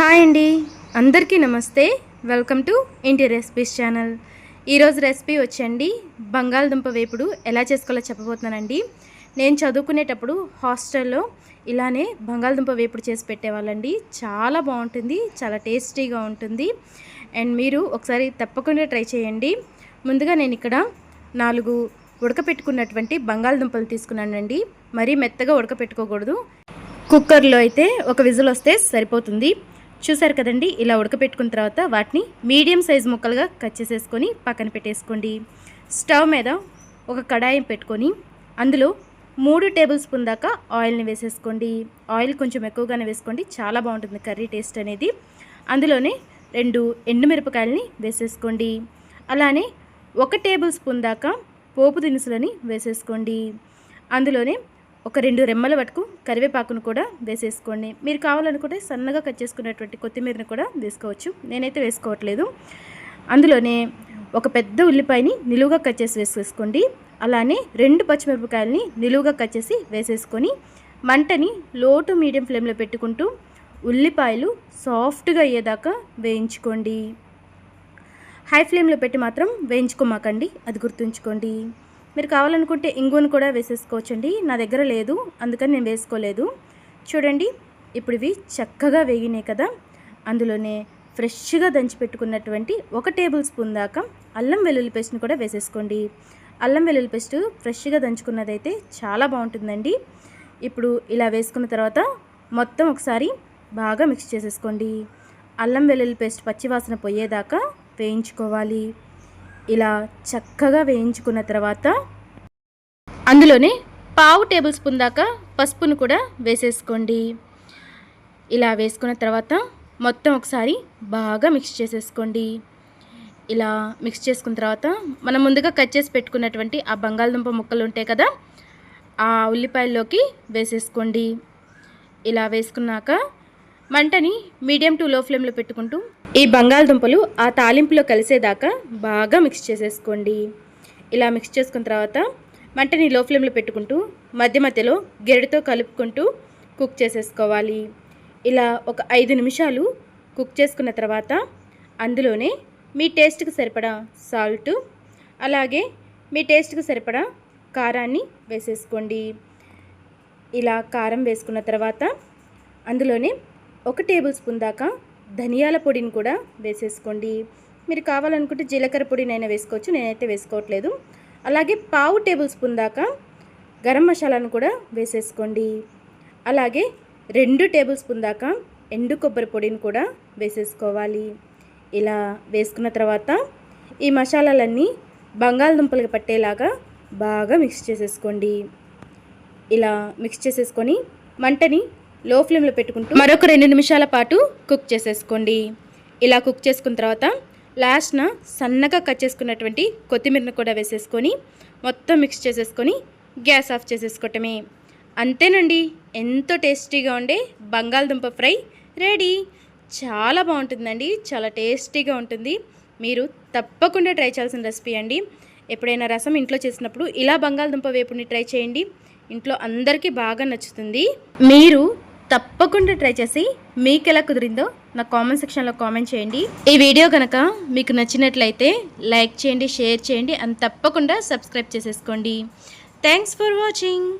Hi అండి. అందరికీ నమస్తే. వెల్కమ్ టు ఇంటి రెసిపీస్ ఛానల్. ఈరోజు రెసిపీ వచ్చండి. బంగాళదుంప వేపుడు ఎలా చేసుకోవాలో చెప్పబోతున్నానండి. నేను చదువుకునేటప్పుడు హాస్టల్లో ఇలానే బంగాళదుంప వేపుడు చేసి పెట్టేవాళ్ళండి. చాలా బాగుంటుంది చాలా టేస్టీగా ఉంటుంది. అండ్ మీరు ఒకసారి తప్పకుండా ట్రై చేయండి. ముందుగా నేను ఇక్కడ నాలుగు ఉడకపెట్టుకున్నటువంటి బంగాళదుంపలు తీసుకున్నానండి. మరీ మెత్తగా ఉడకపెట్టుకోకూడదు. కుక్కర్లో అయితే ఒక విజిల్ వస్తే సరిపోతుంది. చూసారు కదండి ఇలా ఉడకపెట్టుకున్న తర్వాత వాటిని మీడియం సైజ్ ముక్కలుగా కట్ చేసేసుకొని పక్కన పెట్టేసుకోండి. స్టవ్ మీద ఒక కడాయి పెట్టుకొని అందులో మూడు టేబుల్ స్పూన్ దాకా ఆయిల్ని వేసేసుకోండి. ఆయిల్ కొంచెం ఎక్కువగానే వేసుకోండి చాలా బాగుంటుంది కర్రీ టేస్ట్ అనేది. అందులోనే రెండు ఎండుమిరపకాయలని వేసేసుకోండి. అలానే ఒక టేబుల్ స్పూన్ దాకా పోపు దినుసులని వేసేసుకోండి. అందులోనే ఒక రెండు రెమ్మల వరకు కరివేపాకును కూడా వేసేసుకోండి. మీరు కావాలనుకుంటే సన్నగా కట్ చేసుకున్నటువంటి కొత్తిమీరని కూడా వేసుకోవచ్చు. నేనైతే వేసుకోవట్లేదు. అందులోనే ఒక పెద్ద ఉల్లిపాయని నిలువుగా కట్ చేసి వేసేసుకోండి. అలానే రెండు పచ్చిమిరపకాయలని నిలువుగా కట్ చేసి వేసేసుకొని మంటని లో టు మీడియం ఫ్లేమ్లో పెట్టుకుంటూ ఉల్లిపాయలు సాఫ్ట్గా అయ్యేదాకా వేయించుకోండి. హై ఫ్లేమ్లో పెట్టి మాత్రం వేయించుకోమాకండి. అది గుర్తుంచుకోండి. మీరు కావాలనుకుంటే ఇంగును కూడా వేసేసుకోవచ్చండి. నా దగ్గర లేదు అందుకని నేను వేసుకోలేదు. చూడండి ఇప్పుడు ఇవి చక్కగా వేగినాయి కదా. అందులోనే ఫ్రెష్గా దంచి పెట్టుకున్నటువంటి ఒక టేబుల్ స్పూన్ దాకా అల్లం వెల్లుల్లి పేస్ట్ని కూడా వేసేసుకోండి. అల్లం వెల్లుల్లి పేస్ట్ ఫ్రెష్గా దంచుకున్నదైతే చాలా బాగుంటుందండి. ఇప్పుడు ఇలా వేసుకున్న తర్వాత మొత్తం ఒకసారి బాగా మిక్స్ చేసేసుకోండి. అల్లం వెల్లుల్లి పేస్ట్ పచ్చివాసన పోయేదాకా వేయించుకోవాలి. ఇలా చక్కగా వేయించుకున్న తర్వాత అందులోనే పావు టేబుల్ స్పూన్ దాకా పసుపును కూడా వేసేసుకోండి. ఇలా వేసుకున్న తర్వాత మొత్తం ఒకసారి బాగా మిక్స్ చేసేసుకోండి. ఇలా మిక్స్ చేసుకున్న తర్వాత మనం ముందుగా కట్ చేసి పెట్టుకున్నటువంటి ఆ బంగాళదుంప ముక్కలు ఉంటాయి కదా ఆ ఉల్లిపాయల్లోకి వేసేసుకోండి. ఇలా వేసుకున్నాక మంటని మీడియం టు లో ఫ్లేమ్లో పెట్టుకుంటూ ఈ బంగాళదుంపలు ఆ తాలింపులో కలిసేదాకా బాగా మిక్స్ చేసేసుకోండి. ఇలా మిక్స్ చేసుకున్న తర్వాత మంటని లో ఫ్లేమ్లో పెట్టుకుంటూ మధ్య మధ్యలో గెరటితో కలుపుకుంటూ కుక్ చేసేసుకోవాలి. ఇలా ఒక ఐదు నిమిషాలు కుక్ చేసుకున్న తర్వాత అందులోనే మీ టేస్ట్కి సరిపడా సాల్ట్ అలాగే మీ టేస్ట్కి సరిపడా కారాన్ని వేసేసుకోండి. ఇలా కారం వేసుకున్న తర్వాత అందులోనే ఒక టేబుల్ స్పూన్ దాకా ధనియాల పొడిని కూడా వేసేసుకోండి. మీరు కావాలనుకుంటే జీలకర్ర పొడినైనా వేసుకోవచ్చు నేనైతే వేసుకోవట్లేదు. అలాగే పావు టేబుల్ స్పూన్ దాకా గరం మసాలాను కూడా వేసేసుకోండి. అలాగే రెండు టేబుల్ స్పూన్ దాకా ఎండు కొబ్బరి పొడిని కూడా వేసేసుకోవాలి. ఇలా వేసుకున్న తర్వాత ఈ మసాలాలన్నీ బంగాళదుంపలకు పట్టేలాగా బాగా మిక్స్ చేసేసుకోండి. ఇలా మిక్స్ చేసేసుకొని మంటని లో ఫ్లేమ్లో పెట్టుకుంటూ మరొక రెండు నిమిషాల పాటు కుక్ చేసేసుకోండి. ఇలా కుక్ చేసుకున్న తర్వాత లాస్ట్న సన్నగా కట్ చేసుకున్నటువంటి కొత్తిమీరను కూడా వేసేసుకొని మొత్తం మిక్స్ చేసేసుకొని గ్యాస్ ఆఫ్ చేసేసుకోవటమే. అంతేనండి ఎంతో టేస్టీగా ఉండే బంగాళదుంప ఫ్రై రెడీ. చాలా బాగుంటుందండి చాలా టేస్టీగా ఉంటుంది. మీరు తప్పకుండా ట్రై చేయాల్సిన రెసిపీ అండి. ఎప్పుడైనా రసం ఇంట్లో చేసినప్పుడు ఇలా బంగాళదుంప వేపుని ట్రై చేయండి. ఇంట్లో అందరికీ బాగా నచ్చుతుంది. మీరు తప్పకుండా ట్రై చేసి మీకు ఎలా కుదిరిందో నా కామెంట్ సెక్షన్లో కామెంట్ చేయండి. ఈ వీడియో కనుక మీకు నచ్చినట్లయితే లైక్ చేయండి షేర్ చేయండి అండ్ తప్పకుండా సబ్స్క్రైబ్ చేసేసుకోండి. Thanks for watching.